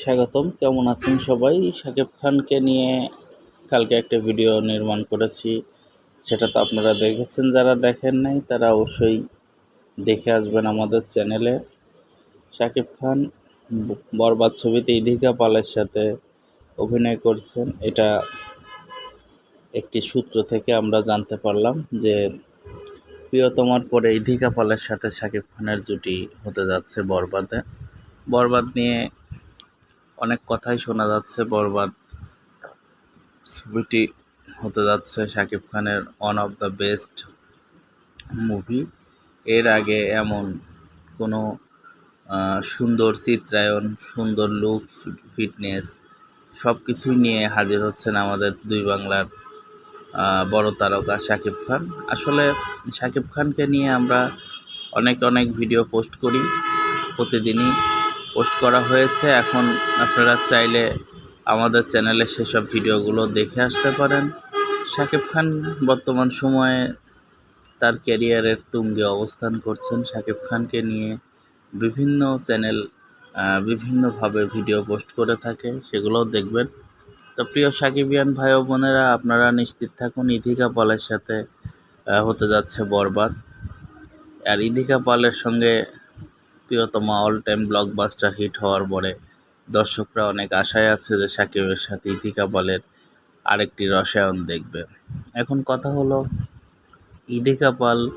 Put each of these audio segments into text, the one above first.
স্বাগতম, কেমন আছেন সবাই? শাকিব খানকে নিয়ে কালকে একটা ভিডিও নির্মাণ করেছি, সেটা তো আপনারা দেখেছেন, যারা দেখেন নাই, তারা অবশ্যই দেখে আসবেন আমাদের চ্যানেলে। শাকিব খান বরবাদ ছবিতে ইধিকা পালের সাথে অভিনয় করছেন, এটা একটি সূত্র থেকে আমরা জানতে পারলাম যে প্রিয়তমার পরে ইধিকা পালের সাথে শাকিব খানের জুটি হতে যাচ্ছে বরবাদে। বরবাদ নিয়ে অনেক কথাই শোনা যাচ্ছে, বরবাদ ছবিটি হতে যাচ্ছে শাকিব খানের one of the best movie এর আগে এমন কোনো সুন্দর চিত্রায়ন সুন্দর লুক ফিটনেস সব কিছুই নিয়ে হাজির হচ্ছেন আমাদের দুই বাংলার বড় তারকা শাকিব খান। আসলে শাকিব খানকে নিয়ে আমরা অনেক অনেক ভিডিও পোস্ট করি প্রতিদিনই। পোস্ট করা হয়েছে। এখন আপনারা চাইলে আমাদের চ্যানেলে সেসব ভিডিওগুলো দেখে আসতে পারেন। শাকিব খান বর্তমান সময়ে তার ক্যারিয়ারের তুঙ্গে অবস্থান করছেন। শাকিব খানকে নিয়ে বিভিন্ন চ্যানেল বিভিন্নভাবে ভিডিও পোস্ট করে থাকে, সেগুলোও দেখবেন। তো প্রিয় সাকিবিয়ান ভাই ও বোনেরা, আপনারা নিশ্চিত থাকুন ইধিকা পালের সাথে হতে যাচ্ছে বরবাদ। আর ইধিকা পালের সঙ্গে প্রিয়তমা অল টাইম ব্লকবাস্টার হিট হওয়ার পরে দর্শকরা অনেক আশায় আছে যে সাকিবের সাথে ইধিকা পালের আরেকটি রসায়ন দেখবে। এখন কথা হলো ইদিকা পাল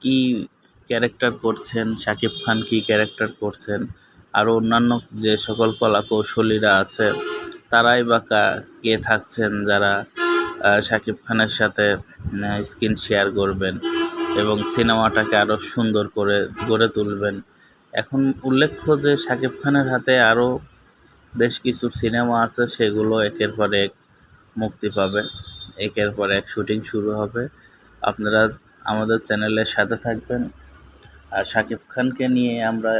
কি ক্যারেক্টার করছেন? শাকিব খান কি ক্যারেক্টার করছেন? আর অন্যান্য যে সকল কলা কৌশলীরা আছে, তারাই বা কা- থাকছেন যারা শাকিব খানের সাথে স্ক্রিন শেয়ার করবেন এবং সিনেমাটাকে আরও সুন্দর করে, গড়ে তুলবেন? এখন উল্লেখ্য যে শাকিব খানের হাতে আরও বেশ কিছু সিনেমা আছে, সেগুলো একের পর এক মুক্তি পাবে। একের পর এক শুটিং শুরু হবে। আপনারা আমাদের চ্যানেলের সাথে থাকবেন। আর শাকিব খানকে নিয়ে আমরা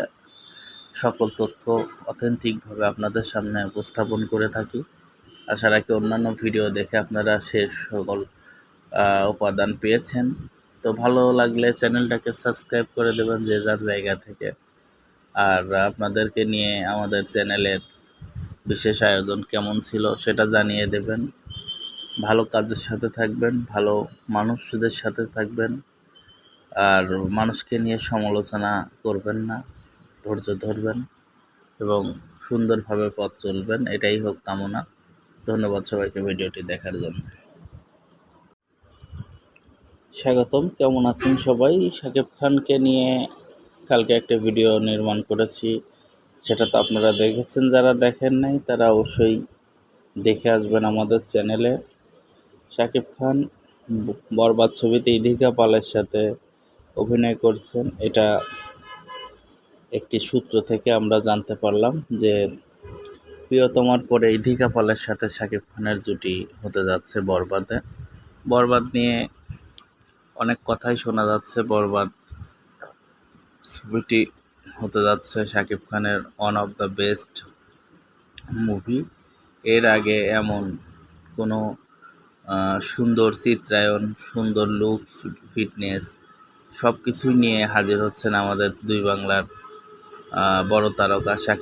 সকল তথ্য অথেন্টিকভাবে আপনাদের সামনে উপস্থাপন করে থাকি। আশা রাখি অন্যান্য ভিডিও দেখে আপনারা সে সকল উপাদান পেয়েছেন। তো ভালো লাগলে চ্যানেলটাকে সাবস্ক্রাইব করে দেবেন যে যার জায়গা থেকে। আর আপনাদেরকে নিয়ে আমাদের চ্যানেলের বিশেষ আয়োজন কেমন ছিল সেটা জানিয়ে দেবেন। ভালো কাজের সাথে থাকবেন, ভালো মানুষদের সাথে থাকবেন আর মানুষকে নিয়ে সমালোচনা করবেন না, ধৈর্য ধরবেন এবং সুন্দরভাবে পথ চলবেন, এটাই হোক কামনা। ধন্যবাদ সবাইকে ভিডিওটি দেখার জন্য। স্বাগতম, কেমন আছেন সবাই? শাকিব খানকে নিয়ে কালকে একটা ভিডিও নির্মাণ করেছি, সেটা তো আপনারা দেখেছেন, যারা দেখেন নাই, তারা অবশ্যই দেখে আসবেন আমাদের চ্যানেলে। শাকিব খান বরবাদ ছবিতে ইধিকা পালের সাথে অভিনয় করছেন। এটা একটি সূত্র থেকে আমরা জানতে পারলাম যে প্রিয়তমার পরে ইধিকা পালের সাথে শাকিব খানের জুটি হতে যাচ্ছে বরবাদে। বরবাদ নিয়ে অনেক কথাই শোনা যাচ্ছে বরবাদ ছবিটি হতে যাচ্ছে শাকিব খানের one of the best movie এর আগে এমন কোনো সুন্দর চিত্রায়ন সুন্দর লুক ফিটনেস সব কিছুই নিয়ে হাজির হচ্ছেন আমাদের দুই বাংলার বড় তারকা শাকিব